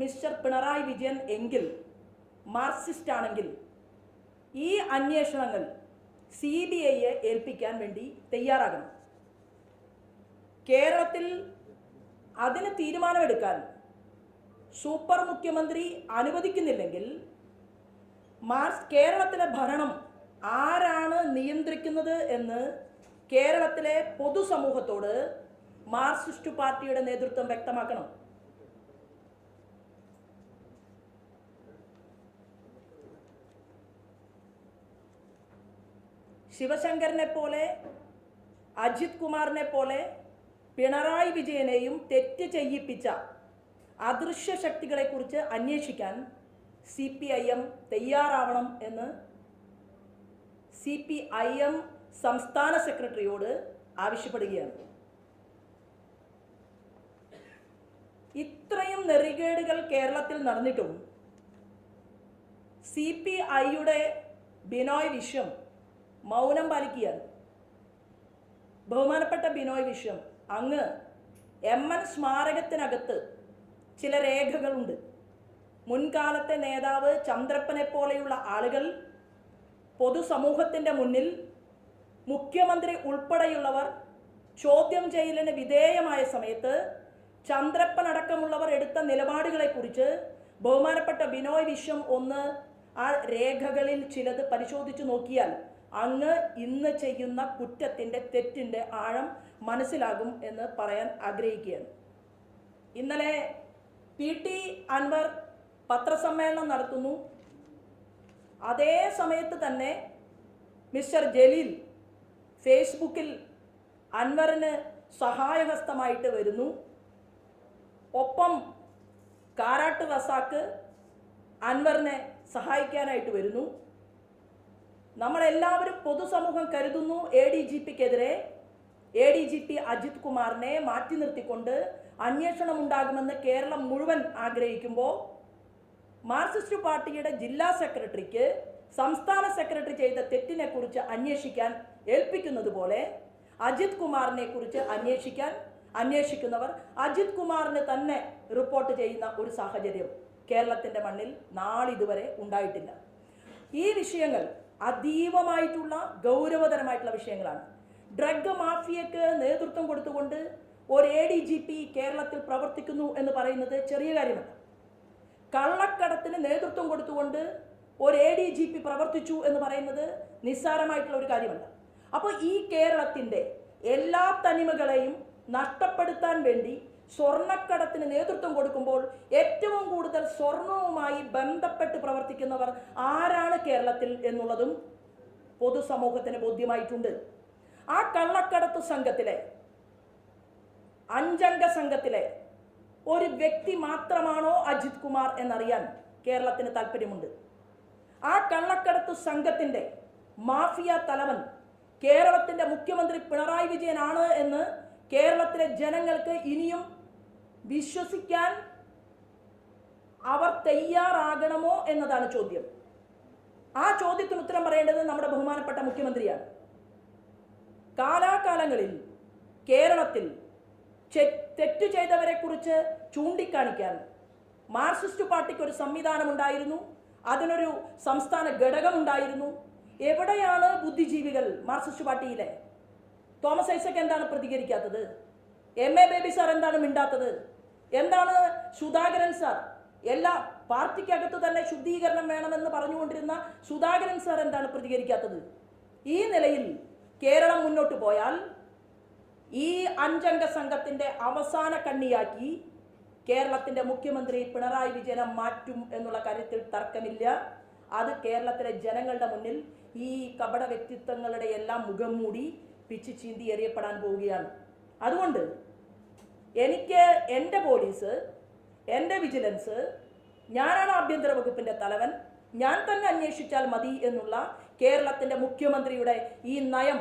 Mister Pinarayi Vijayan എങ്കിൽ Marxist ആണെങ്കിൽ ഈ അന്വേഷണങ്ങൾ സി ബി ഐയെ ഏൽപ്പിക്കാൻ വേണ്ടി തയ്യാറാകണം. കേരളത്തിൽ അതിന് തീരുമാനമെടുക്കാൻ സൂപ്പർ മുഖ്യമന്ത്രി അനുവദിക്കുന്നില്ലെങ്കിൽ മാർസ് കേരളത്തിലെ ഭരണം ആരാണ് നിയന്ത്രിക്കുന്നത് എന്ന് കേരളത്തിലെ പൊതുസമൂഹത്തോട് മാർക്സിസ്റ്റ് പാർട്ടിയുടെ നേതൃത്വം വ്യക്തമാക്കണം. ശിവശങ്കരനെ പോലെ അജിത് കുമാറിനെ പോലെ പിണറായി വിജയനെയും തെറ്റ് ചെയ്യിപ്പിച്ച അദൃശ്യ ശക്തികളെക്കുറിച്ച് അന്വേഷിക്കാൻ സി പി ഐ എം തയ്യാറാവണം എന്ന് സി പി ഐ എം സംസ്ഥാന സെക്രട്ടറിയോട് ആവശ്യപ്പെടുകയാണ്. ഇത്രയും നെറികേടുകൾ കേരളത്തിൽ നടന്നിട്ടും സി പി ഐയുടെ ബിനോയ് വിശ്വം മൗനം പാലിക്കുകയാണ്. ബഹുമാനപ്പെട്ട ബിനോയ് വിശ്വം അങ്ങ് എം എൻ സ്മാരകത്തിനകത്ത് ചില രേഖകളുണ്ട്. മുൻകാലത്തെ നേതാവ് ചന്ദ്രപ്പനെ പോലെയുള്ള ആളുകൾ പൊതുസമൂഹത്തിന്റെ മുന്നിൽ മുഖ്യമന്ത്രി ഉൾപ്പെടെയുള്ളവർ ചോദ്യം ചെയ്യലിന് വിധേയമായ സമയത്ത് ചന്ദ്രപ്പൻ അടക്കമുള്ളവർ എടുത്ത നിലപാടുകളെക്കുറിച്ച് ബഹുമാനപ്പെട്ട ബിനോയ് വിശ്വം ഒന്ന് ആ രേഖകളിൽ ചിലത് പരിശോധിച്ചു നോക്കിയാൽ അങ്ങ് ഇന്ന് ചെയ്യുന്ന കുറ്റത്തിന്റെ തെറ്റിന്റെ ആഴം മനസ്സിലാകും എന്ന് പറയാൻ ആഗ്രഹിക്കുകയാണ്. ഇന്നലെ പി ടി അൻവർ പത്രസമ്മേളനം നടത്തുന്നു. അതേ സമയത്ത് തന്നെ മിസ്റ്റർ ജലീൽ ഫേസ്ബുക്കിൽ അൻവറിന് സഹായഹസ്തമായിട്ട് വരുന്നു. ഒപ്പം കാരാട്ട് വസാക്ക് അൻവറിനെ സഹായിക്കാനായിട്ട് വരുന്നു. നമ്മളെല്ലാവരും പൊതുസമൂഹം കരുതുന്നു എ ഡി ജി പിക്കെതിരെ A D G P Ajith കുമാറിനെ മാറ്റി നിർത്തിക്കൊണ്ട് അന്വേഷണം ഉണ്ടാകുമെന്ന് കേരളം മുഴുവൻ ആഗ്രഹിക്കുമ്പോൾ മാർക്സിസ്റ്റ് പാർട്ടിയുടെ ജില്ലാ സെക്രട്ടറിക്ക് സംസ്ഥാന സെക്രട്ടറി ചെയ്ത തെറ്റിനെ കുറിച്ച് അന്വേഷിക്കാൻ ഏൽപ്പിക്കുന്നത് പോലെ അജിത് കുമാറിനെ കുറിച്ച് അന്വേഷിക്കാൻ അന്വേഷിക്കുന്നവർ അജിത് കുമാറിന് തന്നെ റിപ്പോർട്ട് ചെയ്യുന്ന ഒരു സാഹചര്യം കേരളത്തിന്റെ മണ്ണിൽ നാളിതുവരെ ഉണ്ടായിട്ടില്ല. ഈ വിഷയങ്ങൾ അതീവമായിട്ടുള്ള ഗൗരവതരമായിട്ടുള്ള വിഷയങ്ങളാണ്. ഡ്രഗ് മാഫിയക്ക് നേതൃത്വം കൊടുത്തുകൊണ്ട് ഒരു എ ഡി ജി പി കേരളത്തിൽ പ്രവർത്തിക്കുന്നു എന്ന് പറയുന്നത് ചെറിയ കാര്യമല്ല. കള്ളക്കടത്തിന് നേതൃത്വം കൊടുത്തുകൊണ്ട് ഒരു എ ഡി ജി പി പ്രവർത്തിച്ചു എന്ന് പറയുന്നത് നിസ്സാരമായിട്ടുള്ള ഒരു കാര്യമല്ല. അപ്പോൾ ഈ കേരളത്തിന്റെ എല്ലാ തനിമകളെയും നഷ്ടപ്പെടുത്താൻ വേണ്ടി സ്വർണക്കടത്തിന് നേതൃത്വം കൊടുക്കുമ്പോൾ ഏറ്റവും കൂടുതൽ സ്വർണവുമായി ബന്ധപ്പെട്ട് പ്രവർത്തിക്കുന്നവർ ആരാണ് കേരളത്തിൽ എന്നുള്ളതും പൊതുസമൂഹത്തിന് ബോധ്യമായിട്ടുണ്ട്. ആ കള്ളക്കടത്ത് സംഘത്തിലെ അഞ്ചംഗ സംഘത്തിലെ ഒരു വ്യക്തി മാത്രമാണോ അജിത് കുമാർ എന്നറിയാൻ കേരളത്തിന് താല്പര്യമുണ്ട് ആ കള്ളക്കടത്ത് സംഘത്തിന്റെ മാഫിയ തലവൻ കേരളത്തിന്റെ മുഖ്യമന്ത്രി പിണറായി വിജയനാണ് എന്ന് കേരളത്തിലെ ജനങ്ങൾക്ക് ഇനിയും വിശ്വസിക്കാൻ അവർ തയ്യാറാകണമോ എന്നതാണ് ചോദ്യം. ആ ചോദ്യത്തിന് ഉത്തരം പറയേണ്ടത് നമ്മുടെ ബഹുമാനപ്പെട്ട മുഖ്യമന്ത്രിയാണ്. കാലാകാലങ്ങളിൽ കേരളത്തിൽ തെറ്റ് ചെയ്തവരെ കുറിച്ച് ചൂണ്ടിക്കാണിക്കാൻ മാർക്സിസ്റ്റ് പാർട്ടിക്ക് ഒരു സംവിധാനം ഉണ്ടായിരുന്നു. അതിനൊരു സംസ്ഥാന ഘടകമുണ്ടായിരുന്നു എവിടെയാണ് ബുദ്ധിജീവികൾ മാർക്സിസ്റ്റ് പാർട്ടിയിലെ? തോമസ് ഐസക് എന്താണ് പ്രതികരിക്കാത്തത്? എം എ ബേബി സാർ എന്താണ് മിണ്ടാത്തത്? എന്താണ് സുധാകരൻ സാർ എല്ലാ പാർട്ടിക്കകത്ത് തന്നെ ശുദ്ധീകരണം വേണമെന്ന് പറഞ്ഞുകൊണ്ടിരുന്ന സുധാകരൻ സാർ എന്താണ് പ്രതികരിക്കാത്തത്? ഈ നിലയിൽ കേരളം മുന്നോട്ട് പോയാൽ ഈ അഞ്ചംഗ സംഘത്തിന്റെ അവസാന കണ്ണിയാക്കി കേരളത്തിന്റെ മുഖ്യമന്ത്രി പിണറായി വിജയനെ മാറ്റും എന്നുള്ള കാര്യത്തിൽ തർക്കമില്ല. അത് കേരളത്തിലെ ജനങ്ങളുടെ മുന്നിൽ ഈ കപട വ്യക്തിത്വങ്ങളുടെ എല്ലാം മുഖം മൂടി പിച്ച് ചീന്തി എറിയപ്പെടാൻ പോവുകയാണ്. അതുകൊണ്ട് എനിക്ക് എന്റെ പോലീസ് എന്റെ വിജിലൻസ് ഞാനാണ് ആഭ്യന്തര വകുപ്പിന്റെ തലവൻ ഞാൻ തന്നെ അന്വേഷിച്ചാൽ മതി എന്നുള്ള കേരളത്തിന്റെ മുഖ്യമന്ത്രിയുടെ ഈ നയം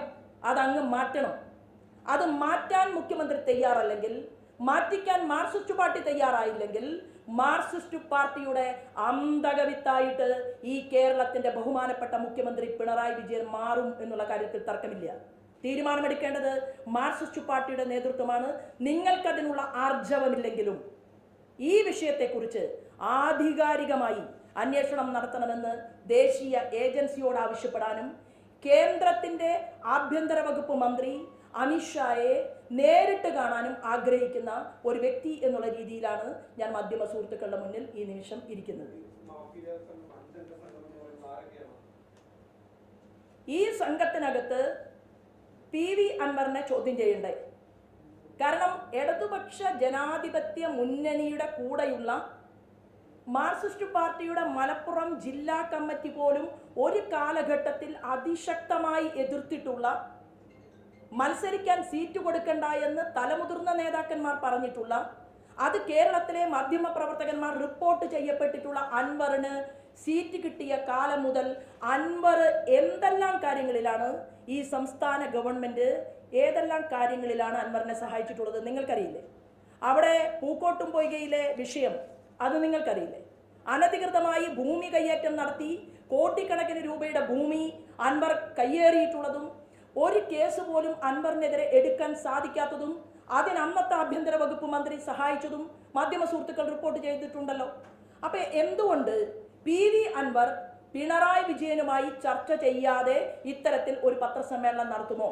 അതങ്ങ് മാറ്റണം. അത് മാറ്റാൻ മുഖ്യമന്ത്രി തയ്യാറല്ലെങ്കിൽ മാറ്റിക്കാൻ മാർസിസ്റ്റ് പാർട്ടി തയ്യാറായില്ലെങ്കിൽ മാർസിസ്റ്റ് പാർട്ടിയുടെ അന്തകവിത്തായിട്ട് ഈ കേരളത്തിന്റെ ബഹുമാനപ്പെട്ട മുഖ്യമന്ത്രി പിണറായി വിജയൻ മാറും എന്നുള്ള കാര്യത്തിൽ തർക്കമില്ല. തീരുമാനമെടുക്കേണ്ടത് മാർക്സിസ്റ്റ് പാർട്ടിയുടെ നേതൃത്വമാണ്. നിങ്ങൾക്കതിനുള്ള ആർജവമില്ലെങ്കിലും ഈ വിഷയത്തെക്കുറിച്ച് ആധികാരികമായി അന്വേഷണം നടത്തണമെന്ന് ദേശീയ ഏജൻസിയോട് ആവശ്യപ്പെടാനും കേന്ദ്രത്തിന്റെ ആഭ്യന്തര വകുപ്പ് മന്ത്രി അമിത്ഷായെ നേരിട്ട് കാണാനും ആഗ്രഹിക്കുന്ന ഒരു വ്യക്തി എന്നുള്ള രീതിയിലാണ് ഞാൻ മാധ്യമ സുഹൃത്തുക്കളുടെ മുന്നിൽ ഈ നിമിഷം ഇരിക്കുന്നത്. ഈ സംഘത്തിനകത്ത് പി വി അൻവറിനെ ചോദ്യം ചെയ്യണ്ടേ കാരണം ഇടതുപക്ഷ ജനാധിപത്യ മുന്നണിയുടെ കൂടെയുള്ള മാർക്സിസ്റ്റ് പാർട്ടിയുടെ മലപ്പുറം ജില്ലാ കമ്മിറ്റി പോലും ഒരു കാലഘട്ടത്തിൽ അതിശക്തമായി എതിർത്തിട്ടുള്ള മത്സരിക്കാൻ സീറ്റ് കൊടുക്കണ്ട എന്ന് തലമുതിർന്ന നേതാക്കന്മാർ പറഞ്ഞിട്ടുള്ള അത് കേരളത്തിലെ മാധ്യമപ്രവർത്തകന്മാർ റിപ്പോർട്ട് ചെയ്യപ്പെട്ടിട്ടുള്ള അൻവറിന് സീറ്റ് കിട്ടിയ കാലം മുതൽ അൻവർ എന്തെല്ലാം കാര്യങ്ങളിലാണ് ഈ സംസ്ഥാന ഗവൺമെന്റ് ഏതെല്ലാം കാര്യങ്ങളിലാണ് അൻവറിനെ സഹായിച്ചിട്ടുള്ളത് നിങ്ങൾക്കറിയില്ലേ? അവിടെ പൂക്കോട്ടും പൊയ്കയിലെ വിഷയം അത് നിങ്ങൾക്കറിയില്ലേ? അനധികൃതമായി ഭൂമി കയ്യേറ്റം നടത്തി കോടിക്കണക്കിന് രൂപയുടെ ഭൂമി അൻവർ കയ്യേറിയിട്ടുള്ളതും ഒരു കേസ് പോലും അൻവറിനെതിരെ എടുക്കാൻ സാധിക്കാത്തതും അതിന് അന്നത്തെ ആഭ്യന്തര വകുപ്പ് മന്ത്രി സഹായിച്ചതും മാധ്യമ സുഹൃത്തുക്കൾ റിപ്പോർട്ട് ചെയ്തിട്ടുണ്ടല്ലോ. അപ്പൊ എന്തുകൊണ്ട് പി വി അൻവർ പിണറായി വിജയനുമായി ചർച്ച ചെയ്യാതെ ഇത്തരത്തിൽ ഒരു പത്രസമ്മേളനം നടത്തുമോ?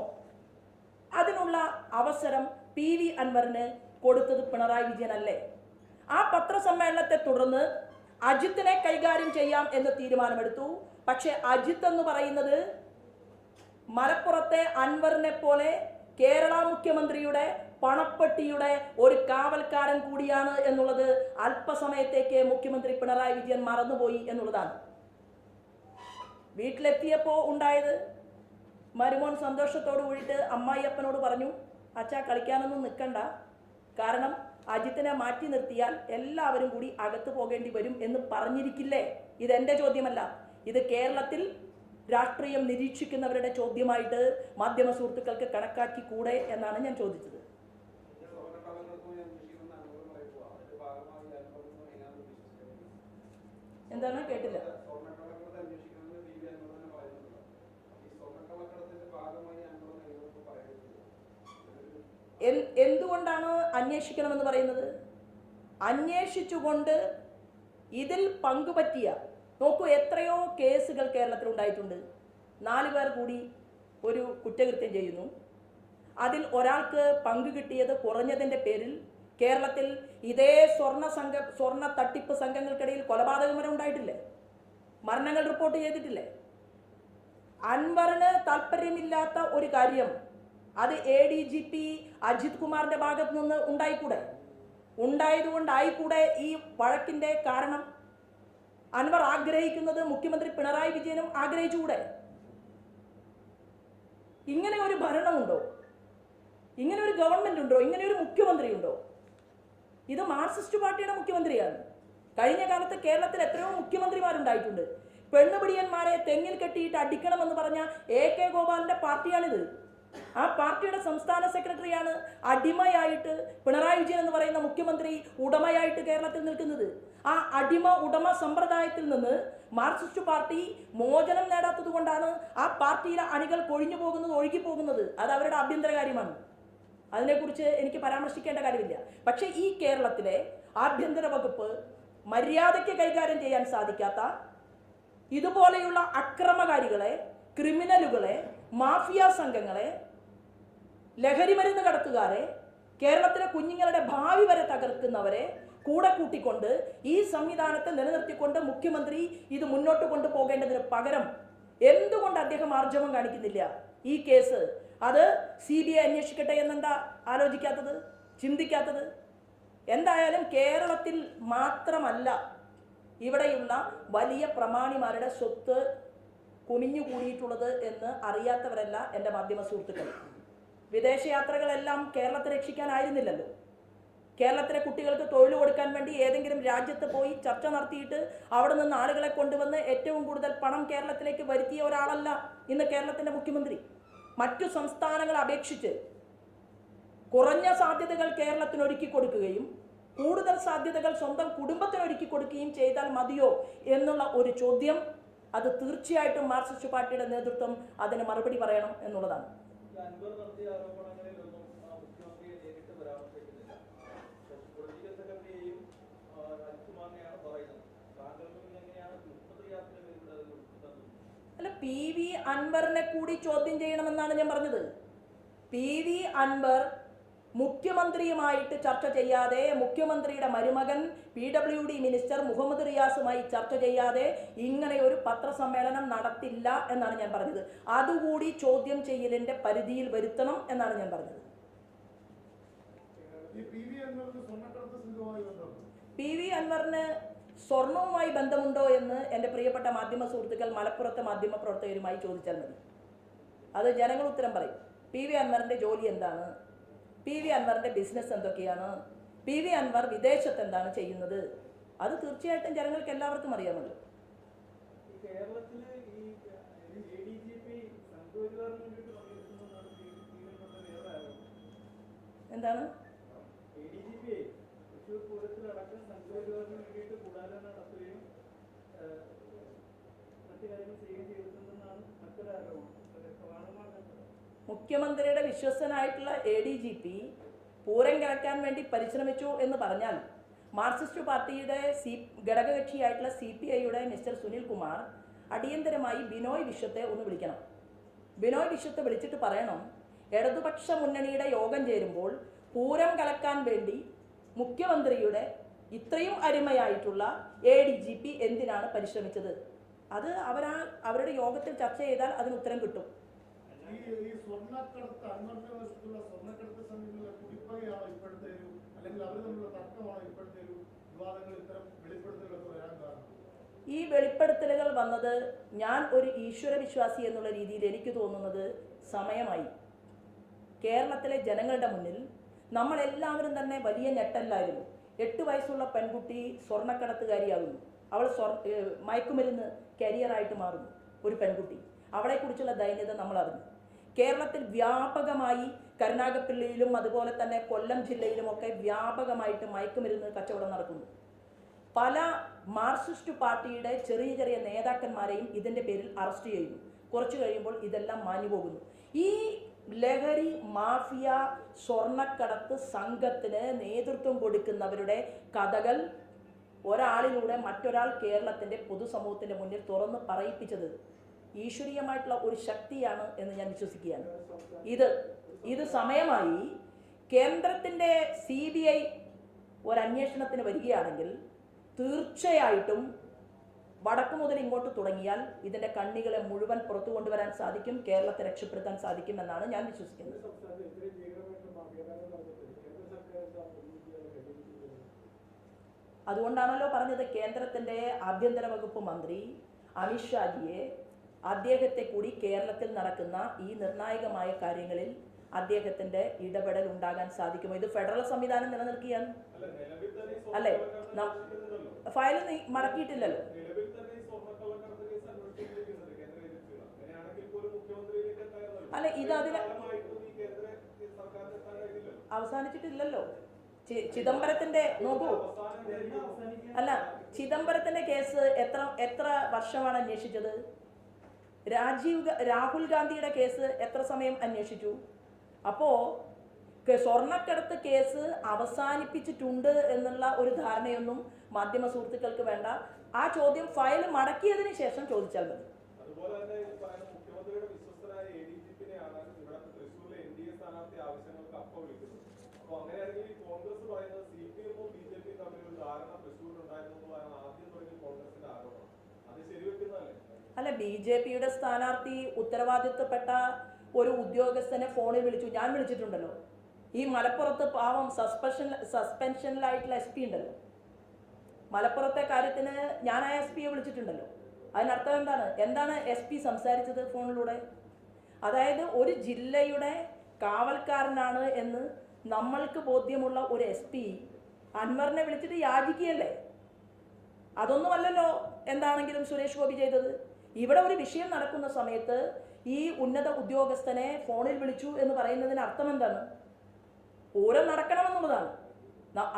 അതിനുള്ള അവസരം പി വി അൻവറിന് കൊടുത്തത് പിണറായി വിജയനല്ലേ? ആ പത്രസമ്മേളനത്തെ തുടർന്ന് അജിത്തിനെ കൈകാര്യം ചെയ്യാം എന്ന് തീരുമാനമെടുത്തു. പക്ഷെ അജിത്ത് എന്ന് പറയുന്നത് മലപ്പുറത്തെ അൻവറിനെ പോലെ കേരള മുഖ്യമന്ത്രിയുടെ പണപ്പെട്ടിയുടെ ഒരു കാവൽക്കാരൻ കൂടിയാണ് എന്നുള്ളത് അല്പസമയത്തേക്ക് മുഖ്യമന്ത്രി പിണറായി വിജയൻ മറന്നുപോയി എന്നുള്ളതാണ്. വീട്ടിലെത്തിയപ്പോ ഉണ്ടായത് മരുമോൻ സന്തോഷത്തോട് കൂടിയിട്ട് അമ്മായിയപ്പനോട് പറഞ്ഞു അച്ഛാ കളിക്കാനൊന്നും നിൽക്കണ്ട കാരണം അജിത്തിനെ മാറ്റി നിർത്തിയാൽ എല്ലാവരും കൂടി അകത്ത് പോകേണ്ടി വരും എന്ന് പറഞ്ഞിരിക്കില്ലേ? ഇതെന്റെ ചോദ്യമല്ല. ഇത് കേരളത്തിൽ രാഷ്ട്രീയം നിരീക്ഷിക്കുന്നവരുടെ ചോദ്യമായിട്ട് മാധ്യമ സുഹൃത്തുക്കൾക്ക് കണക്കാക്കി കൂടെ എന്നാണ് ഞാൻ ചോദിച്ചത് ഈ സ്വർണക്കള്ളക്കടത്തുമായി അന്വേഷിക്കുന്ന അനുഭവം പറയുമ്പോൾ അതിന്റെ ഭാഗമായി അനുഭവം എങ്ങനെയാണ് ഉദ്ദേശിച്ചത് എന്താണ് കേട്ടില്ല സ്വർണക്കള്ളക്കടത്ത് അന്വേഷിക്കണമെന്ന് പി വി അൻവർ തന്നെ പറയുന്നുണ്ടല്ലോ ഈ സ്വർണക്കള്ളക്കടത്തിന്റെ ഭാഗമായി അനുഭവം എങ്ങനെയൊക്കെ പറയുന്നത് ഇതൊരു കേട്ടില്ല. എന്തുകൊണ്ടാണ് അന്വേഷിക്കണമെന്ന് പറയുന്നത്? അന്വേഷിച്ചുകൊണ്ട് ഇതിൽ പങ്കുപറ്റിയ നോക്കൂ എത്രയോ കേസുകൾ കേരളത്തിൽ ഉണ്ടായിട്ടുണ്ട്. നാല് പേർ കൂടി ഒരു കുറ്റകൃത്യം ചെയ്യുന്നു. അതിൽ ഒരാൾക്ക് പങ്ക് കിട്ടിയത് കുറഞ്ഞതിന്റെ പേരിൽ കേരളത്തിൽ ഇതേ സ്വർണ സംഘ സ്വർണ തട്ടിപ്പ് സംഘങ്ങൾക്കിടയിൽ കൊലപാതകം വരെ ഉണ്ടായിട്ടില്ലേ? മരണങ്ങൾ റിപ്പോർട്ട് ചെയ്തിട്ടില്ലേ? അൻവറിന് താല്പര്യമില്ലാത്ത ഒരു കാര്യം അത് A D G P Ajith കുമാറിന്റെ ഭാഗത്ത് നിന്ന് ഉണ്ടായിക്കൂടെ? ഉണ്ടായതുകൊണ്ടായിക്കൂടെ ഈ വഴക്കിന്റെ കാരണം? അൻവർ ആഗ്രഹിക്കുന്നത് മുഖ്യമന്ത്രി പിണറായി വിജയനും ആഗ്രഹിച്ചുകൂടെ? ഇങ്ങനെ ഒരു ഭരണമുണ്ടോ? ഇങ്ങനെ ഒരു ഗവൺമെന്റ് ഉണ്ടോ? ഇങ്ങനെ ഒരു മുഖ്യമന്ത്രി ഉണ്ടോ ഇത് മാർക്സിസ്റ്റ് പാർട്ടിയുടെ മുഖ്യമന്ത്രിയാണ്. കഴിഞ്ഞ കാലത്ത് കേരളത്തിൽ എത്രയോ മുഖ്യമന്ത്രിമാരുണ്ടായിട്ടുണ്ട്. പെണ്ണുപിടിയന്മാരെ തെങ്ങിൽ കെട്ടിയിട്ട് അടിക്കണമെന്ന് പറഞ്ഞ എ കെ ഗോപാലിന്റെ പാർട്ടിയാണിത്. ആ പാർട്ടിയുടെ സംസ്ഥാന സെക്രട്ടറിയാണ് അടിമയായിട്ട് പിണറായി വിജയൻ എന്ന് പറയുന്ന മുഖ്യമന്ത്രി ഉടമയായിട്ട് കേരളത്തിൽ നിൽക്കുന്നത്. ആ അടിമ ഉടമ സമ്പ്രദായത്തിൽ നിന്ന് മാർക്സിസ്റ്റ് പാർട്ടി മോചനം നേടാത്തത് കൊണ്ടാണ് ആ പാർട്ടിയിലെ അണികൾ കൊഴിഞ്ഞു പോകുന്നത് ഒഴുകി പോകുന്നത് അത് അവരുടെ ആഭ്യന്തര കാര്യമാണ്. അതിനെക്കുറിച്ച് എനിക്ക് പരാമർശിക്കേണ്ട കാര്യമില്ല. പക്ഷേ ഈ കേരളത്തിലെ ആഭ്യന്തര വകുപ്പ് മര്യാദയ്ക്ക് കൈകാര്യം ചെയ്യാൻ സാധിക്കാത്ത ഇതുപോലെയുള്ള അക്രമകാരികളെ ക്രിമിനലുകളെ മാഫിയ സംഘങ്ങളെ ലഹരിമരുന്ന് കടത്തുകാരെ കേരളത്തിലെ കുഞ്ഞുങ്ങളുടെ ഭാവി വരെ തകർക്കുന്നവരെ കൂടെ കൂട്ടിക്കൊണ്ട് ഈ സംവിധാനത്തെ നിലനിർത്തിക്കൊണ്ട് മുഖ്യമന്ത്രി ഇത് മുന്നോട്ട് കൊണ്ടുപോകേണ്ടതിന് പകരം എന്തുകൊണ്ട് അദ്ദേഹം ആർജവം കാണിക്കുന്നില്ല? ഈ കേസ് അത് സി ബി ഐ അന്വേഷിക്കട്ടെ എന്നെന്താ ആലോചിക്കാത്തത്? ചിന്തിക്കാത്തത്? എന്തായാലും കേരളത്തിൽ മാത്രമല്ല ഇവിടെയുള്ള വലിയ പ്രമാണിമാരുടെ സ്വത്ത് കുമിഞ്ഞുകൂടിയിട്ടുള്ളത് എന്ന് അറിയാത്തവരല്ല എന്റെ മാധ്യമ സുഹൃത്തുക്കൾ. വിദേശയാത്രകളെല്ലാം കേരളത്തെ രക്ഷിക്കാനായിരുന്നില്ലല്ലോ. കേരളത്തിലെ കുട്ടികൾക്ക് തൊഴിൽ കൊടുക്കാൻ വേണ്ടി ഏതെങ്കിലും രാജ്യത്ത് പോയി ചർച്ച നടത്തിയിട്ട് അവിടെ നിന്ന് ആളുകളെ കൊണ്ടുവന്ന് ഏറ്റവും കൂടുതൽ പണം കേരളത്തിലേക്ക് വരുത്തിയ ഒരാളല്ല ഇന്ന് കേരളത്തിന്റെ മുഖ്യമന്ത്രി. മറ്റു സംസ്ഥാനങ്ങളെ അപേക്ഷിച്ച് കുറഞ്ഞ സാധ്യതകൾ കേരളത്തിന് ഒരുക്കി കൊടുക്കുകയും കൂടുതൽ സാധ്യതകൾ സ്വന്തം കുടുംബത്തിന് ഒരുക്കി കൊടുക്കുകയും ചെയ്താൽ മതിയോ എന്നുള്ള ഒരു ചോദ്യം അത് തീർച്ചയായിട്ടും മാർക്സിസ്റ്റ് പാർട്ടിയുടെ നേതൃത്വം അതിന് മറുപടി പറയണം എന്നുള്ളതാണ് ഈ അൻവർ നടത്തിയ ആരോപണങ്ങളിലൊന്നും ആ മുഖ്യമന്ത്രിയെ നേരിട്ട് പരാമർശിക്കുന്നില്ല പക്ഷേ പൊളിറ്റിക്കൽ സെക്രട്ടറിയെയും പി വി അൻവറിനെ കൂടി ചോദ്യം ചെയ്യണമെന്നാണ് ഞാൻ പറഞ്ഞത്. പി വി അൻവർ മുഖ്യമന്ത്രിയുമായിട്ട് ചർച്ച ചെയ്യാതെ മുഖ്യമന്ത്രിയുടെ മരുമകൻ P W D minister Muhammad റിയാസുമായി ചർച്ച ചെയ്യാതെ ഇങ്ങനെ ഒരു പത്രസമ്മേളനം നടത്തില്ല എന്നാണ് ഞാൻ പറഞ്ഞത്. അതുകൂടി ചോദ്യം ചെയ്യലിന്റെ പരിധിയിൽ വരുത്തണം എന്നാണ് ഞാൻ പറഞ്ഞത്. പി വി അൻവറിന് സ്വർണവുമായി ബന്ധമുണ്ടോ എന്ന് എന്റെ പ്രിയപ്പെട്ട മാധ്യമ സുഹൃത്തുക്കൾ മലപ്പുറത്തെ മാധ്യമ പ്രവർത്തകരുമായി ചോദിച്ചാൽ മതി അത് ജനങ്ങൾ ഉത്തരം പറയും പി വി അൻവറിന്റെ ജോലി എന്താണ് പി വി അൻവറിന്റെ ബിസിനസ് എന്തൊക്കെയാണ് പി വി അൻവർ വിദേശത്ത് എന്താണ് ചെയ്യുന്നത് അത് തീർച്ചയായിട്ടും ജനങ്ങൾക്ക് എല്ലാവർക്കും അറിയാമല്ലോ ഈ കേരളത്തിൽ ഈ എ ഡി ജി പി സംഘപരിവാറിന് വേണ്ടിയിട്ട് പണിയെടുക്കുന്നതാണ് തീരുമാനപ്പെട്ട വേറെ ആരോപണം എന്താണ് A D G P Thrissur പൂരത്തിലടക്കം സംഘപരിവാറിന് വേണ്ടിയിട്ട് കൂടാരം നടത്തുകയും ഏഹ്, മറ്റു കാര്യങ്ങൾ ചെയ്യുകയും ചെയ്തിട്ടുണ്ടെന്നാണ് മറ്റൊരു ആരോപണം അത് വ്യക്തമാണെന്നാണ് ഞാൻ പറയുന്നത്. മുഖ്യമന്ത്രിയുടെ വിശ്വസ്തനായിട്ടുള്ള A D G P Pooram കിടക്കാൻ വേണ്ടി പരിശ്രമിച്ചു എന്ന് പറഞ്ഞാൽ മാർക്സിസ്റ്റ് പാർട്ടിയുടെ സി ഘടകകക്ഷിയായിട്ടുള്ള സി പി ഐയുടെ മിസ്റ്റർ സുനിൽ കുമാർ അടിയന്തരമായി ബിനോയ് വിശ്വത്തെ ഒന്ന് വിളിക്കണം. ബിനോയ് വിശ്വത്തെ വിളിച്ചിട്ട് പറയണം ഇടതുപക്ഷ മുന്നണിയുടെ യോഗം ചേരുമ്പോൾ പൂരം കലക്കാൻ വേണ്ടി മുഖ്യമന്ത്രിയുടെ ഇത്രയും അരുമയായിട്ടുള്ള എ ഡി ജി പി എന്തിനാണ് പരിശ്രമിച്ചത്? അത് അവരാ അവരുടെ യോഗത്തിൽ ചർച്ച ചെയ്താൽ അതിന് ഉത്തരം കിട്ടും. ഈ ഈ സ്വർണക്കടത്ത് അൻവറിന്റെ വശത്തുള്ള സ്വർണക്കടത്ത് സംഘങ്ങളുടെ കുടിപ്പകയാണോ ഇപ്പോഴത്തെ ഒരു അല്ലെങ്കിൽ അവർ തമ്മിലുള്ള തർക്കമാണോ ഇപ്പോഴത്തെ ഒരു വിവാദങ്ങൾ ഇത്തരം വെളിപ്പെടുത്തലുകളൊക്കെ വരാൻ കാരണം? ഈ വെളിപ്പെടുത്തലുകൾ വന്നത് ഞാൻ ഒരു ഈശ്വര വിശ്വാസി എന്നുള്ള രീതിയിൽ എനിക്ക് തോന്നുന്നത് സമയമായി. കേരളത്തിലെ ജനങ്ങളുടെ മുന്നിൽ നമ്മളെല്ലാവരും തന്നെ വലിയ ഞെട്ടല്ലായിരുന്നു. എട്ട് വയസ്സുള്ള പെൺകുട്ടി സ്വർണക്കടത്തുകാരിയാകുന്നു. അവൾ സ്വർ മയക്കുമരുന്ന് കരിയറായിട്ട് മാറുന്നു ഒരു പെൺകുട്ടി. അവളെക്കുറിച്ചുള്ള ദൈന്യത നമ്മൾ അറിഞ്ഞു കേരളത്തിൽ വ്യാപകമായി കരുനാഗപ്പള്ളിയിലും അതുപോലെ തന്നെ കൊല്ലം ജില്ലയിലുമൊക്കെ വ്യാപകമായിട്ട് മയക്കുമരുന്ന് കച്ചവടം നടക്കുന്നു. പല മാർക്സിസ്റ്റ് പാർട്ടിയുടെ ചെറിയ ചെറിയ നേതാക്കന്മാരെയും ഇതിന്റെ പേരിൽ അറസ്റ്റ് ചെയ്യുന്നു. കുറച്ചു കഴിയുമ്പോൾ ഇതെല്ലാം മാഞ്ഞു പോകുന്നു. ഈ ലഹരി മാഫിയ സ്വർണക്കടത്ത് സംഘത്തിന് നേതൃത്വം കൊടുക്കുന്നവരുടെ കഥകൾ ഒരാളിലൂടെ മറ്റൊരാൾ കേരളത്തിന്റെ പൊതുസമൂഹത്തിന്റെ മുന്നിൽ തുറന്ന് പറയിപ്പിച്ചത് ഈശ്വരീയമായിട്ടുള്ള ഒരു ശക്തിയാണ് എന്ന് ഞാൻ വിശ്വസിക്കുകയാണ്. ഇത് ഇത് സമയമായി കേന്ദ്രത്തിന്റെ സി ബി ഐ ഒരന്വേഷണത്തിന് വരികയാണെങ്കിൽ തീർച്ചയായിട്ടും വടക്കു മുതൽ ഇങ്ങോട്ട് തുടങ്ങിയാൽ ഇതിന്റെ കണ്ണികളെ മുഴുവൻ പുറത്തു കൊണ്ടുവരാൻ സാധിക്കും കേരളത്തെ രക്ഷപ്പെടുത്താൻ സാധിക്കും എന്നാണ് ഞാൻ വിശ്വസിക്കുന്നത് സംസ്ഥാനത്ത് ഇത്രയും ഭീകരമായിട്ടുള്ള മാഫിയകാരൻ നടന്നിട്ട് കേന്ദ്ര സർക്കാർ എന്താ ഒന്നും ചെയ്യാതെ കൈകാര്യം അതുകൊണ്ടാണല്ലോ പറഞ്ഞത് കേന്ദ്രത്തിന്റെ ആഭ്യന്തര വകുപ്പ് മന്ത്രി അമിത്ഷാജിയെ അദ്ദേഹത്തെ കൂടി കേരളത്തിൽ നടക്കുന്ന ഈ നിർണായകമായ കാര്യങ്ങളിൽ അദ്ദേഹത്തിന്റെ ഇടപെടൽ ഉണ്ടാകാൻ സാധിക്കുമോ? ഇത് ഫെഡറൽ സംവിധാനം നിലനിൽക്കുകയാണ് അല്ല. ഫയൽ നീ- അല്ലെ ഇത് അതിന് അവസാനിച്ചിട്ടില്ലല്ലോ. ചിദംബരത്തിന്റെ നോക്കൂ. അല്ല ചിദംബരത്തിന്റെ കേസ് എത്ര എത്ര വർഷമാണ് അന്വേഷിച്ചത്? രാജീവ് രാഹുൽ ഗാന്ധിയുടെ കേസ് എത്ര സമയം അന്വേഷിച്ചു? അപ്പോ സ്വർണക്കടത്ത് കേസ് അവസാനിപ്പിച്ചിട്ടുണ്ട് എന്നുള്ള ഒരു ധാരണയൊന്നും മാധ്യമ സുഹൃത്തുക്കൾക്ക് വേണ്ട. ആ ചോദ്യം ഫയൽ മടക്കിയതിന് ശേഷം ചോദിച്ചാൽ മതി അതുപോലെ തന്നെ ഈ പറയുന്ന മുഖ്യമന്ത്രിയുടെ വിശ്വസ്തനായ എ ഡി ജി പിന്നെയാണ് ഇവിടെ തൃശ്ശൂരിലെ എൻ ഡി എ സ്ഥാനാർത്ഥി ആവശ്യങ്ങൾക്ക് അപ്പ വിളിക്കുന്നത് അപ്പൊ അങ്ങനെയാണെങ്കിൽ ഈ കോൺഗ്രസ് പറയുന്നത് സി പി എമ്മും ബി ജെ പിയും തമ്മിൽ ഒരു ധാരണ തൃശ്ശൂരിൽ ഉണ്ടായിരുന്നു എന്നുള്ളതാണ് ആദ്യം തുടങ്ങിയ കോൺഗ്രസിന്റെ ആരോപണം അത് ശരിവെക്കുന്നതല്ലേ അല്ല ബി ജെ പിയുടെ സ്ഥാനാർത്ഥി ഉത്തരവാദിത്വപ്പെട്ട ഒരു ഉദ്യോഗസ്ഥനെ ഫോണിൽ വിളിച്ചു. ഞാൻ വിളിച്ചിട്ടുണ്ടല്ലോ. ഈ മലപ്പുറത്ത് പാവം സസ്പെൻഷൻ സസ്പെൻഷനിലായിട്ടുള്ള എസ് പി ഉണ്ടല്ലോ. മലപ്പുറത്തെ കാര്യത്തിന് ഞാൻ ആ എസ് പിയെ വിളിച്ചിട്ടുണ്ടല്ലോ. അതിനർത്ഥം എന്താണ്? എന്താണ് എസ് പി സംസാരിച്ചത് ഫോണിലൂടെ? അതായത് ഒരു ജില്ലയുടെ കാവൽക്കാരനാണ് എന്ന് നമ്മൾക്ക് ബോധ്യമുള്ള ഒരു എസ് പി അൻവറിനെ വിളിച്ചിട്ട് യാചിക്കുകയല്ലേ? അതൊന്നുമല്ലല്ലോ എന്താണെങ്കിലും സുരേഷ് ഗോപി ചെയ്തത്. ഇവിടെ ഒരു വിഷയം നടക്കുന്ന സമയത്ത് ഈ ഉന്നത ഉദ്യോഗസ്ഥനെ ഫോണിൽ വിളിച്ചു എന്ന് പറയുന്നതിന് അർത്ഥം എന്താണ്? പൂരം നടക്കണമെന്നുള്ളതാണ്.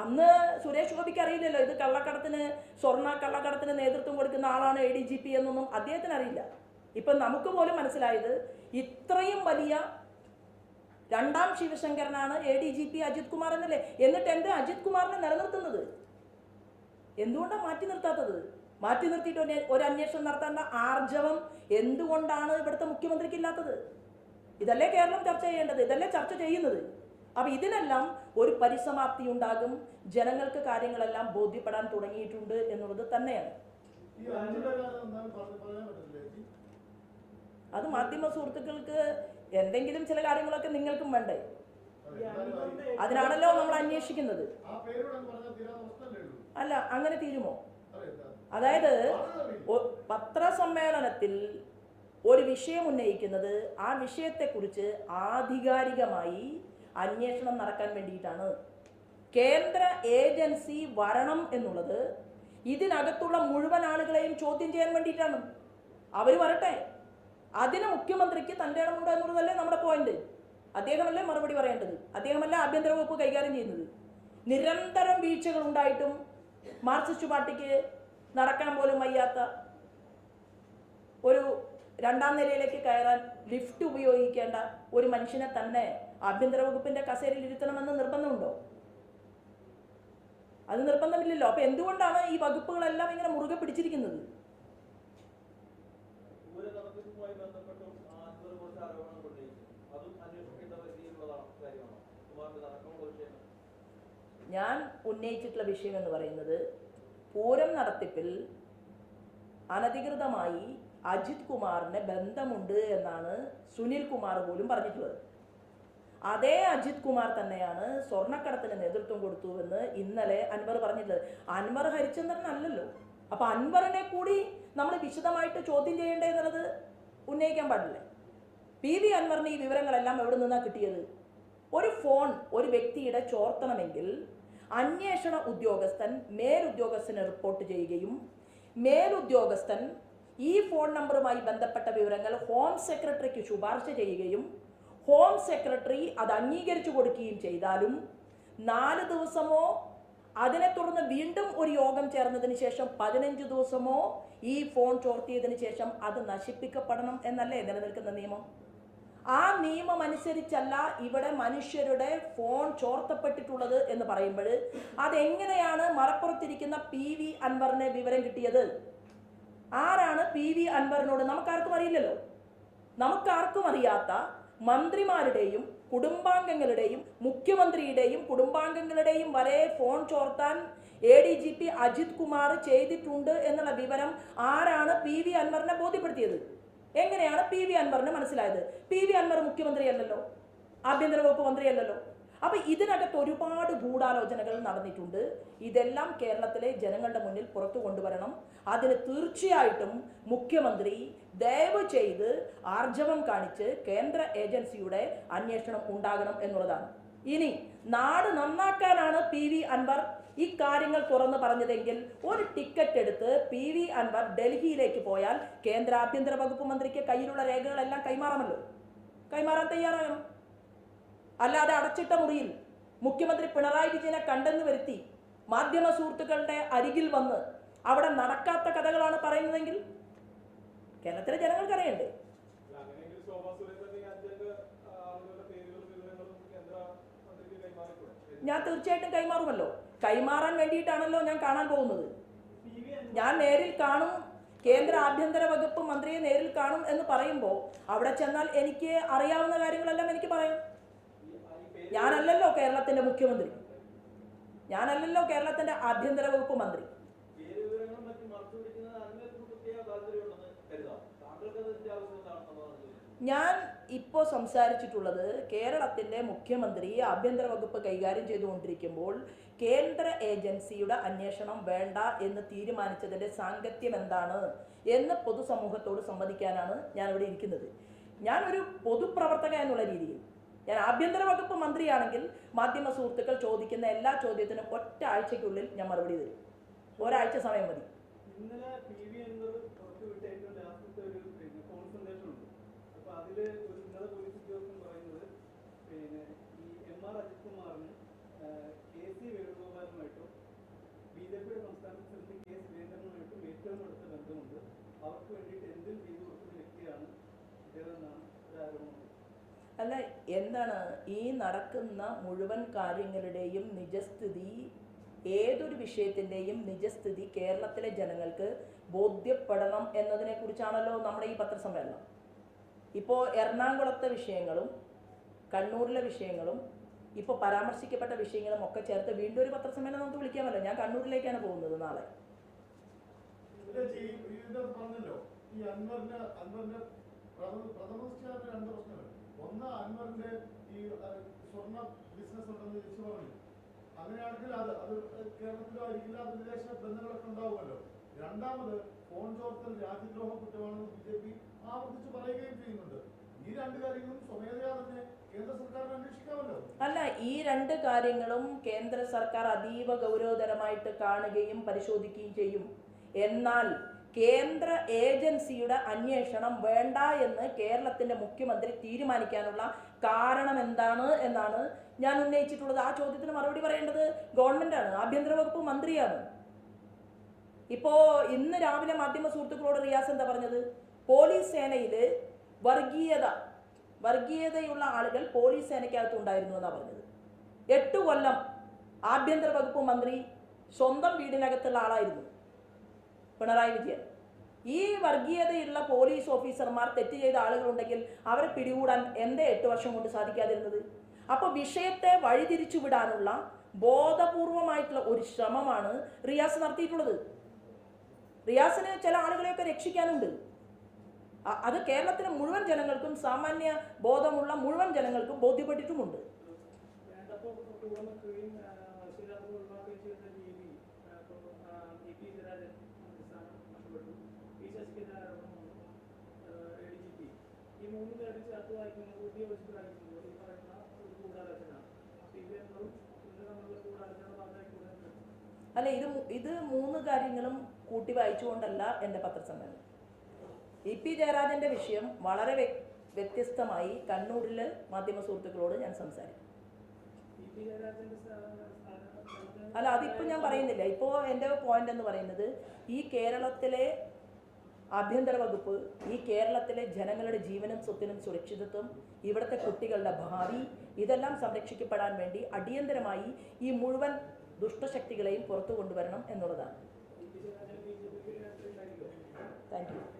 അന്ന് സുരേഷ് ഗോപിക്ക് അറിയില്ലല്ലോ ഇത് കള്ളക്കടത്തിന് സ്വർണ കള്ളക്കടത്തിന് നേതൃത്വം കൊടുക്കുന്ന ആളാണ് എ ഡി ജി പി എന്നൊന്നും അദ്ദേഹത്തിന് അറിയില്ല. ഇപ്പം നമുക്ക് പോലും മനസ്സിലായത് ഇത്രയും വലിയ രണ്ടാം ശിവശങ്കരനാണ് A D G P Ajith Kumar എന്നല്ലേ? എന്നിട്ട് എന്ത് അജിത് കുമാറിനെ നിലനിർത്തുന്നത്? എന്തുകൊണ്ടാണ് മാറ്റി നിർത്താത്തത്? മാറ്റി നിർത്തിയിട്ട് ഒരു- അന്വേഷണം നടത്തേണ്ട ആർജവം എന്തുകൊണ്ടാണ് ഇവിടുത്തെ മുഖ്യമന്ത്രിക്ക് ഇല്ലാത്തത്? ഇതല്ലേ കേരളം ചർച്ച ചെയ്യേണ്ടത് ഇതല്ലേ ചർച്ച ചെയ്യുന്നത്? അപ്പൊ ഇതിനെല്ലാം ഒരു പരിസമാപ്തി ഉണ്ടാകും. ജനങ്ങൾക്ക് കാര്യങ്ങളെല്ലാം ബോധ്യപ്പെടാൻ തുടങ്ങിയിട്ടുണ്ട് എന്നുള്ളത് തന്നെയാണ്. അത് മാധ്യമ സുഹൃത്തുക്കൾക്ക് എന്തെങ്കിലും ചില കാര്യങ്ങളൊക്കെ നിങ്ങൾക്കും വേണ്ടേ? അതിനാണല്ലോ നമ്മൾ അന്വേഷിക്കുന്നത്. അല്ല അങ്ങനെ തീരുമോ? അതായത് പത്രസമ്മേളനത്തിൽ ഒരു വിഷയം ഉന്നയിക്കുന്നത് ആ വിഷയത്തെക്കുറിച്ച് ആധികാരികമായി അന്വേഷണം നടക്കാൻ വേണ്ടിയിട്ടാണ്. കേന്ദ്ര ഏജൻസി വരണം എന്നുള്ളത് ഇതിനകത്തുള്ള മുഴുവൻ ആളുകളെയും ചോദ്യം ചെയ്യാൻ വേണ്ടിയിട്ടാണ്. അവർ വരട്ടെ. അതിന് മുഖ്യമന്ത്രിക്ക് തന്റെ ഇടമുണ്ടോ എന്നുള്ളതല്ലേ നമ്മുടെ പോയിന്റ് അദ്ദേഹമല്ലേ മറുപടി പറയേണ്ടത്? അദ്ദേഹമല്ല ആഭ്യന്തര വകുപ്പ് കൈകാര്യം ചെയ്യുന്നത്. നിരന്തരം വീഴ്ചകൾ ഉണ്ടായിട്ടും മാർക്സിസ്റ്റ് പാർട്ടിക്ക് നടക്കാൻ പോലും വയ്യാത്ത ഒരു രണ്ടാം നിലയിലേക്ക് കയറാൻ ലിഫ്റ്റ് ഉപയോഗിക്കേണ്ട ഒരു മനുഷ്യനെ തന്നെ ആഭ്യന്തര വകുപ്പിന്റെ കസേരയിൽ ഇരുത്തണമെന്ന് നിർബന്ധമുണ്ടോ? അത് നിർബന്ധമില്ലല്ലോ. അപ്പൊ എന്തുകൊണ്ടാണ് ഈ വകുപ്പുകളെല്ലാം ഇങ്ങനെ മുറുകെ പിടിച്ചിരിക്കുന്നത്? ഞാൻ ഉന്നയിച്ചിട്ടുള്ള വിഷയം എന്ന് പറയുന്നത് പൂരം നടത്തിപ്പിൽ അനധികൃതമായി അജിത് കുമാറിന് ബന്ധമുണ്ട് എന്നാണ് സുനിൽ കുമാർ പോലും പറഞ്ഞിട്ടുള്ളത്. അതേ അജിത് കുമാർ തന്നെയാണ് സ്വർണക്കടത്തിന് നേതൃത്വം കൊടുത്തു എന്ന് ഇന്നലെ അൻവർ പറഞ്ഞിട്ടുള്ളത്. അൻവർ ഹരിചന്ദ്രൻ അല്ലല്ലോ. അപ്പൊ അൻവറിനെ കൂടി നമ്മൾ വിശദമായിട്ട് ചോദ്യം ചെയ്യേണ്ടേ എന്നുള്ളത് ഉന്നയിക്കാൻ പാടില്ലേ? പി വി അൻവറിന് ഈ വിവരങ്ങളെല്ലാം എവിടെ നിന്നാണ് കിട്ടിയത്? ഒരു ഫോൺ ഒരു വ്യക്തിയുടെ ചോർത്തണമെങ്കിൽ അന്വേഷണ ഉദ്യോഗസ്ഥൻ മേലുദ്യോഗസ്ഥന് റിപ്പോർട്ട് ചെയ്യുകയും മേലുദ്യോഗസ്ഥൻ ഈ ഫോൺ നമ്പറുമായി ബന്ധപ്പെട്ട വിവരങ്ങൾ ഹോം സെക്രട്ടറിക്ക് ശുപാർശ ചെയ്യുകയും ഹോം സെക്രട്ടറി അത് അംഗീകരിച്ചു കൊടുക്കുകയും ചെയ്താലും നാല് ദിവസമോ അതിനെ തുടർന്ന് വീണ്ടും ഒരു യോഗം ചേർന്നതിന് ശേഷം പതിനഞ്ച് ദിവസമോ ഈ ഫോൺ ചോർത്തിയതിനു ശേഷം അത് നശിപ്പിക്കപ്പെടണം എന്നല്ലേ നിലനിൽക്കുന്ന നിയമം? ആ നിയമം അനുസരിച്ചല്ല ഇവിടെ മനുഷ്യരുടെ ഫോൺ ചോർത്തപ്പെട്ടിട്ടുള്ളത് എന്ന് പറയുമ്പോൾ അതെങ്ങനെയാണ് മലപ്പുറത്തിരിക്കുന്ന പി വി അൻവറിന് വിവരം കിട്ടിയത്? ആരാണ് പി വി അൻവറിനോട് നമുക്കാർക്കും അറിയില്ലല്ലോ. നമുക്കാർക്കും അറിയാത്ത മന്ത്രിമാരുടെയും കുടുംബാംഗങ്ങളുടെയും മുഖ്യമന്ത്രിയുടെയും കുടുംബാംഗങ്ങളുടെയും വരെ phone ചോർത്താൻ A D G P Ajith Kumar ചെയ്തിട്ടുണ്ട് എന്നുള്ള വിവരം ആരാണ് പി വി അൻവറിനെ ബോധ്യപ്പെടുത്തിയത്? എങ്ങനെയാണ് പി വി അൻവറിന് മനസ്സിലായത്? പി വി അൻവർ മുഖ്യമന്ത്രിയല്ലല്ലോ ആഭ്യന്തര വകുപ്പ് മന്ത്രിയല്ലല്ലോ. അപ്പൊ ഇതിനകത്ത് ഒരുപാട് ഗൂഢാലോചനകൾ നടന്നിട്ടുണ്ട്. ഇതെല്ലാം കേരളത്തിലെ ജനങ്ങളുടെ മുന്നിൽ പുറത്തു കൊണ്ടുവരണം. അതിന് തീർച്ചയായിട്ടും മുഖ്യമന്ത്രി ദയവ് ചെയ്ത് ആർജവം കാണിച്ച് കേന്ദ്ര ഏജൻസിയുടെ അന്വേഷണം ഉണ്ടാകണം എന്നുള്ളതാണ്. ഇനി നാട് നന്നാക്കാനാണ് പി വി അൻവർ ഇക്കാര്യങ്ങൾ തുറന്നു പറഞ്ഞതെങ്കിൽ ഒരു ടിക്കറ്റ് എടുത്ത് പി വി അൻവർ ഡൽഹിയിലേക്ക് പോയാൽ കേന്ദ്ര ആഭ്യന്തര വകുപ്പ് മന്ത്രിക്ക് കയ്യിലുള്ള രേഖകളെല്ലാം കൈമാറാമല്ലോ. കൈമാറാൻ തയ്യാറാകണം. അല്ലാതെ അടച്ചിട്ട മുറിയിൽ മുഖ്യമന്ത്രി പിണറായി വിജയനെ കണ്ടെന്ന് വരുത്തി മാധ്യമ സുഹൃത്തുക്കളുടെ അരികിൽ വന്ന് അവിടെ നടക്കാത്ത കഥകളാണ് പറയുന്നതെങ്കിൽ കേരളത്തിലെ ജനങ്ങൾക്ക് അറിയണ്ടേ? ഞാൻ തീർച്ചയായിട്ടും കൈമാറുമല്ലോ. കൈമാറാൻ വേണ്ടിയിട്ടാണല്ലോ ഞാൻ കാണാൻ പോകുന്നത്. ഞാൻ നേരിൽ കാണും കേന്ദ്ര ആഭ്യന്തര വകുപ്പ് മന്ത്രിയെ നേരിൽ കാണും എന്ന് പറയുമ്പോൾ അവിടെ ചെന്നാൽ എനിക്ക് അറിയാവുന്ന കാര്യങ്ങളെല്ലാം എനിക്ക് പറയാം. ഞാനല്ലല്ലോ കേരളത്തിന്റെ മുഖ്യമന്ത്രി. ഞാനല്ലല്ലോ കേരളത്തിന്റെ ആഭ്യന്തര വകുപ്പ് മന്ത്രി. ഞാൻ ഇപ്പോൾ സംസാരിച്ചിട്ടുള്ളത് കേരളത്തിന്റെ മുഖ്യമന്ത്രി ആഭ്യന്തര വകുപ്പ് കൈകാര്യം ചെയ്തുകൊണ്ടിരിക്കുമ്പോൾ കേന്ദ്ര ഏജൻസിയുടെ അന്വേഷണം വേണ്ട എന്ന് തീരുമാനിച്ചതിന്റെ സാങ്കത്യം എന്താണ് എന്ന് പൊതുസമൂഹത്തോട് സംവദിക്കാനാണ് ഞാൻ ഇവിടെ ഇരിക്കുന്നത്. ഞാനൊരു പൊതുപ്രവർത്തക എന്നുള്ള രീതിയിൽ ഞാൻ ആഭ്യന്തര വകുപ്പ് മന്ത്രിയാണെങ്കിൽ മാധ്യമ സുഹൃത്തുക്കൾ ചോദിക്കുന്ന എല്ലാ ചോദ്യത്തിനും ഒറ്റ ആഴ്ചയ്ക്കുള്ളിൽ ഞാൻ മറുപടി തരും. ഒരാഴ്ച സമയം മതി ഇന്നലെ പി വി അൻവർ പുറത്തുവിട്ട ഏറ്റവും ലാസ്റ്റത്തെ ഒരു പിന്നെ കോൺസെൻട്രേഷൻ ഉണ്ട് ഒരു ഉന്നത പോലീസ് ഉദ്യോഗസ്ഥൻ പറയുന്നത് പിന്നെ ഈ എം ആർ അജിത് കുമാറിന് കെ സി വേണുഗോപാലുമായിട്ടും ബി ജെ പിയുടെ സംസ്ഥാന പ്രസിഡന്റ് കെ സുരേന്ദ്രനുമായിട്ടും ഏറ്റവും അടുത്ത ബന്ധമുണ്ട്. അവർക്ക് വേണ്ടിയിട്ട് എന്തും ചെയ്തു കൊടുക്കുന്ന വ്യക്തിയാണ് ഇദ്ദേഹമെന്നാണ് ഒരു ആരോപണം. അല്ല എന്താണ് ഈ നടക്കുന്ന മുഴുവൻ കാര്യങ്ങളുടെയും നിജസ്ഥിതി ഏതൊരു വിഷയത്തിന്റെയും നിജസ്ഥിതി കേരളത്തിലെ ജനങ്ങൾക്ക് ബോധ്യപ്പെടണം എന്നതിനെക്കുറിച്ചാണല്ലോ നമ്മുടെ ഈ പത്രസമ്മേളനം. ഇപ്പോൾ എറണാകുളത്തെ വിഷയങ്ങളും കണ്ണൂരിലെ വിഷയങ്ങളും ഇപ്പോൾ പരാമർശിക്കപ്പെട്ട വിഷയങ്ങളും ഒക്കെ ചേർത്ത് വീണ്ടും ഒരു പത്രസമ്മേളനം നമുക്ക് വിളിക്കാമല്ലോ ഞാൻ കണ്ണൂരിലേക്കാണ് പോകുന്നത് നാളെ. പറഞ്ഞല്ലോ. ഈ അൻവറിന്റെ അൻവറിന്റെ പ്രഥമ രണ്ട് പ്രശ്നങ്ങൾ. ഒന്ന് അൻവറിന്റെ ഈ സ്വർണ ബിസിനസ് ഉണ്ടെന്ന് ചോദിച്ചു പറഞ്ഞു. അങ്ങനെയാണെങ്കിൽ അത് അത് കേരളത്തിലോ ആയിരിക്കില്ല അത് വിദേശ ബന്ധങ്ങളൊക്കെ ഉണ്ടാവുമല്ലോ. രണ്ടാമത് ഫോൺ ചോർത്തൽ രാജ്യദ്രോഹ കുറ്റമാണെന്ന് ബി ജെ പി ആവർത്തിച്ച് പറയുകയും അല്ല ഈ രണ്ട് കാര്യങ്ങളും കേന്ദ്ര സർക്കാർ അതീവ ഗൗരവതരമായിട്ട് കാണുകയും പരിശോധിക്കുകയും ചെയ്യും. എന്നാൽ കേന്ദ്ര ഏജൻസിയുടെ അന്വേഷണം വേണ്ട എന്ന് കേരളത്തിന്റെ മുഖ്യമന്ത്രി തീരുമാനിക്കാനുള്ള കാരണം എന്താണ് എന്നാണ് ഞാൻ ഉന്നയിച്ചിട്ടുള്ളത്. ആ ചോദ്യത്തിന് മറുപടി പറയേണ്ടത് ഗവൺമെന്റാണ് ആഭ്യന്തര വകുപ്പ് മന്ത്രിയാണ്. ഇപ്പോ ഇന്ന് രാവിലെ മാധ്യമ സുഹൃത്തുക്കളോട് റിയാസ് എന്താ പറഞ്ഞത്? പോലീസ് സേനയിൽ വർഗീയത വർഗീയതയുള്ള ആളുകൾ പോലീസ് സേനയ്ക്കകത്ത് ഉണ്ടായിരുന്നു എന്നാണ് പറഞ്ഞത്. എട്ട് കൊല്ലം ആഭ്യന്തര വകുപ്പ് മന്ത്രി സ്വന്തം വീടിനകത്തുള്ള ആളായിരുന്നു പിണറായി വിജയൻ. ഈ വർഗീയതയുള്ള പോലീസ് ഓഫീസർമാർ തെറ്റ് ചെയ്ത ആളുകളുണ്ടെങ്കിൽ അവരെ പിടികൂടാൻ എന്തേ എട്ട് വർഷം കൊണ്ട് സാധിക്കാതിരുന്നത്? അപ്പോൾ വിഷയത്തെ വഴിതിരിച്ചു വിടാനുള്ള ബോധപൂർവമായിട്ടുള്ള ഒരു ശ്രമമാണ് റിയാസ് നടത്തിയിട്ടുള്ളത്. റിയാസിന് ചില ആളുകളെയൊക്കെ രക്ഷിക്കാനുണ്ട്. അത് കേരളത്തിലെ മുഴുവൻ ജനങ്ങൾക്കും സാമാന്യ ബോധമുള്ള മുഴുവൻ ജനങ്ങൾക്കും ബോധ്യപ്പെട്ടിട്ടുമുണ്ട്. അല്ല ഇത് ഇത് മൂന്ന് കാര്യങ്ങളും കൂട്ടി വായിച്ചുകൊണ്ടല്ല എന്റെ പത്രസമ്മേളനം. ഇ പി ജയരാജന്റെ വിഷയം വളരെ വ്യ- വ്യത്യസ്തമായി കണ്ണൂരിൽ മാധ്യമ സുഹൃത്തുക്കളോട് ഞാൻ സംസാരിക്കും. അല്ല അതിപ്പോൾ ഞാൻ പറയുന്നില്ല. ഇപ്പോൾ എന്റെ പോയിന്റ് എന്ന് പറയുന്നത് ഈ കേരളത്തിലെ ആഭ്യന്തര വകുപ്പ് ഈ കേരളത്തിലെ ജനങ്ങളുടെ ജീവനും സ്വത്തിനും സുരക്ഷിതത്വം ഇവിടുത്തെ കുട്ടികളുടെ ഭാവി ഇതെല്ലാം സംരക്ഷിക്കപ്പെടാൻ വേണ്ടി അടിയന്തരമായി ഈ മുഴുവൻ ദുഷ്ടശക്തികളെയും പുറത്തു കൊണ്ടുവരണം എന്നുള്ളതാണ്. Thank you.